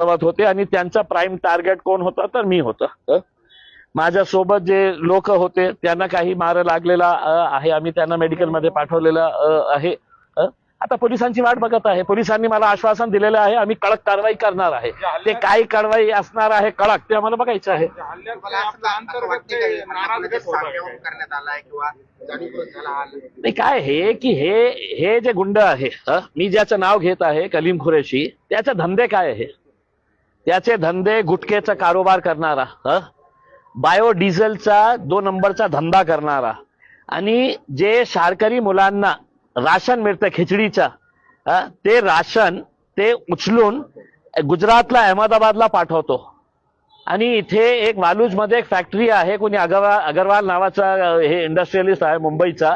होते आणि त्यांचा प्राईम टार्गेट कोण होता? तर मी होतं. माझ्या सोबत जे लोक होते त्यांना काही मार लागलेला आहे. आम्ही त्यांना मेडिकलमध्ये पाठवलेलं आहे. आता पोलिसांची वाट बघत आहे. पोलिसांनी मला आश्वासन दिलेलं आहे आम्ही कडक कारवाई करणार आहे. ते काय कारवाई असणार आहे कडक ते आम्हाला बघायचं आहे? नाही काय हे की हे हे जे गुंड आहे मी ज्याचं नाव घेत आहे कलीम खुरेशी त्याचे धंदे काय आहे? त्याचे धंदे गुटखेचा कारोबार करणारा ह? बायोडिझेलचा दोन नंबरचा धंदा करणारा. आणि जे शारकरी मुलांना राशन मिळतं खिचडीचा ते राशन ते उचलून गुजरातला अहमदाबादला पाठवतो. आणि इथे एक वालूजमध्ये एक फॅक्टरी आहे कोणी अगरवाल अगरवाल नावाचा हे इंडस्ट्रियलिस्ट आहे मुंबईचा.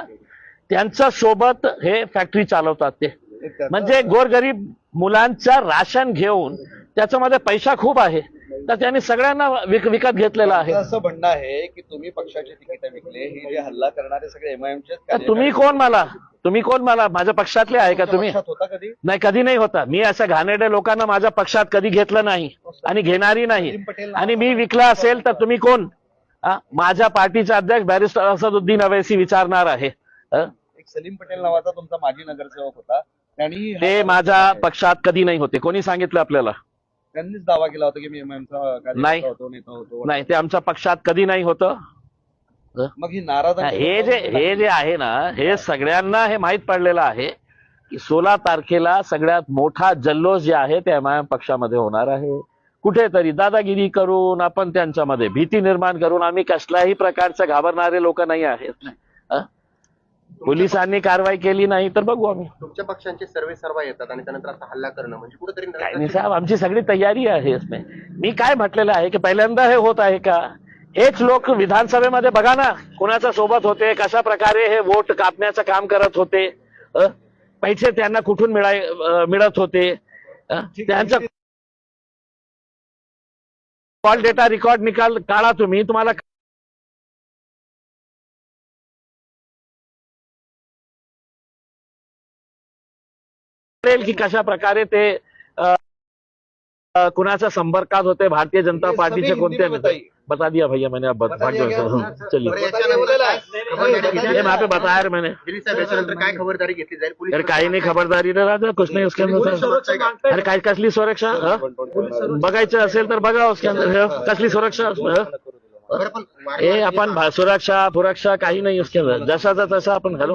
त्यांच्यासोबत हे फॅक्टरी चालवतात ते. म्हणजे गोरगरीब मुलांचा राशन घेऊन त्याच्यामध्ये पैसा खूप आहे. तर त्यांनी सगळ्यांना विक विकत घेतलेला आहे. असं म्हणणं आहे की तुम्ही पक्षाचे तिकीट विकले हे जे हल्ला करणारे सगळे एमआयएमचे तुम्ही कोण मला? तुम्ही कोण मला? माझ्या पक्षातले आहे का तुम्ही? होता कधी? नाही कधी नाही होता. मी अशा घाणेरड्या लोकांना माझ्या पक्षात कधी घेतलं नाही आणि घेणारी नाही. आणि मी विकला असेल तर तुम्ही कोण? माझ्या पार्टीचे अध्यक्ष बॅरिस्टर असदुद्दीन अवैसी विचारणार आहे. सलीम पटेल नावाचा तुमचा माजी नगरसेवक होता. त्यांनी ते माझ्या पक्षात कधी नाही होते. कोणी सांगितलं आपल्याला? त्यांनीच दावा केला होता की मी एमआयएमचा नाही. होतो नेता होतो नाही ते आमच्या पक्षात कधी नाही होतं. मग ही नाराज हे जे हे जे आहे ना हे सगळ्यांना हे माहीत पडलेलं आहे की सोळा तारखेला सगळ्यात मोठा जल्लोष जे आहे ते एमआयएम पक्षामध्ये होणार आहे. कुठेतरी दादागिरी करून आपण त्यांच्यामध्ये भीती निर्माण करून आम्ही कसल्याही प्रकारचे घाबरणारे लोक नाही आहेत. हं? पोलिसांनी कारवाई केली नाही तर बघू आम्ही. तुमच्या पक्षांचे सर्वे सर्व येतात आणि त्यानंतर असा हल्ला करणं म्हणजे कुठेतरी काय नाही साहेब आमची सगळी तयारी आहे. इसमें मी काय म्हटलेलं आहे की पहिल्यांदा हे होत आहे का? हेच लोक विधानसभेमध्ये बघा ना कोणाच्या सोबत होते कशा प्रकारे हे वोट कापण्याचं काम करत होते अ? पैसे त्यांना कुठून मिळाय अ, मिळत होते अ? त्यांचं कॉल डेटा रेकॉर्ड निकाल काढा तुम्ही तुम्हाला कळेल की कशा प्रकारे ते कुणाच्या संपर्कात होते? भारतीय जनता पार्टीचे कोणते। बता दिया भैया मैंने अब चलिए। ये वहाँ पे बताया रे मैंने। काही नाही खबरदारी रे राजा कुछ नाही उसके अंदर सर. अरे काय कसली सुरक्षा? बघायचं असेल तर बघा उसके अंदर? कसली सुरक्षा हं? ए आपण सुरक्षा पुरक्षा काही नाही उसके अंदर. जसाचा तसा आपण हॅलो